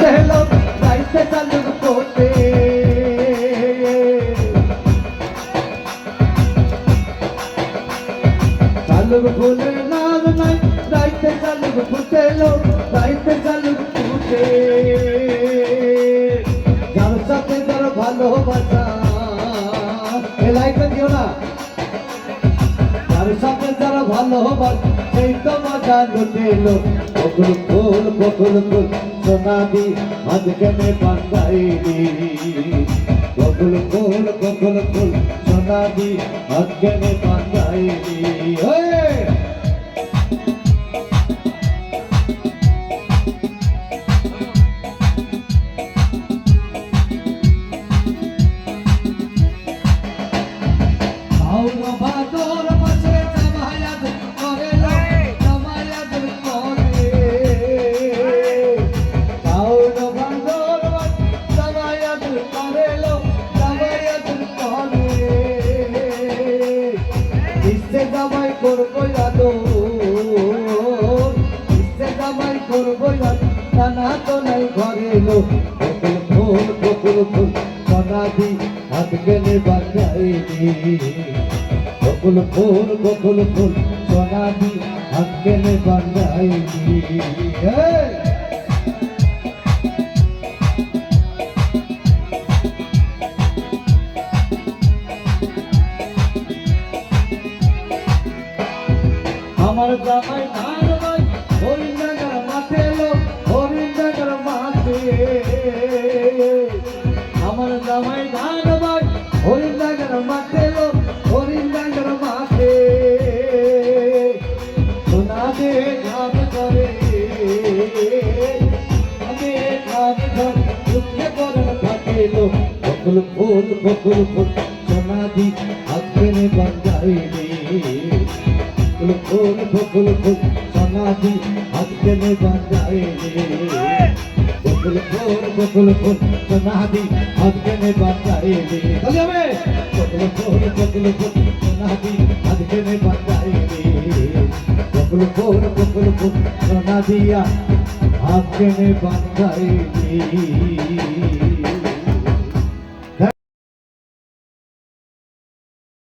ফুটেলো গাইতে চালুক ফোটে চালুক ফুলের নাম নাই গাইতে চালুক ফুটেলো গাইতে চালুক ফুটে যার সাথে যার ভালোবাসা এ লাইটটা দিও না যার সাথে যারা ভালোবাস সেই তো মজা লুটেলো বকুল ফুল বকুল ফুল সোনাদি মাঝখানে বান্ধাইলি বকুল ফুল বকুল ফুল সোনাদি মাঝখানে বান্ধাইলি করব আদর, ইচ্ছে জামাই করব নানা তো নাই ঘরে লো বকুল ফুল বকুল ফুল সোনাদি হাত গেলে বাজাইনি বকুল ফুল বকুল ফুল সোনাদি হাত গেলে বাজাইনি এই! আমার জামাই ধান নয় হরিণাগার মাঠে লো হরিণাগার মাঠে। আমার জামাই ধান নয় হরিণাগার মাঠে লো হরিণাগার মাঠে। সোনা দে ধান করে আমি ধান ধর থাকে লো বকুল ফুল বকুল ফুল, সোনা দি হাতে বান্ধাইনি ফুল ফুল ফুল ফুল সমাধি হাতে মে বাঁধায়ে ফুল ফুল ফুল ফুল সমাধি হাতে মে বাঁধায়ে চলে যাবে ফুল ফুল ফুল ফুল সমাধি হাতে মে বাঁধায়ে ফুল ফুল ফুল ফুল সমাধিয়া হাতে মে বাঁধায়ে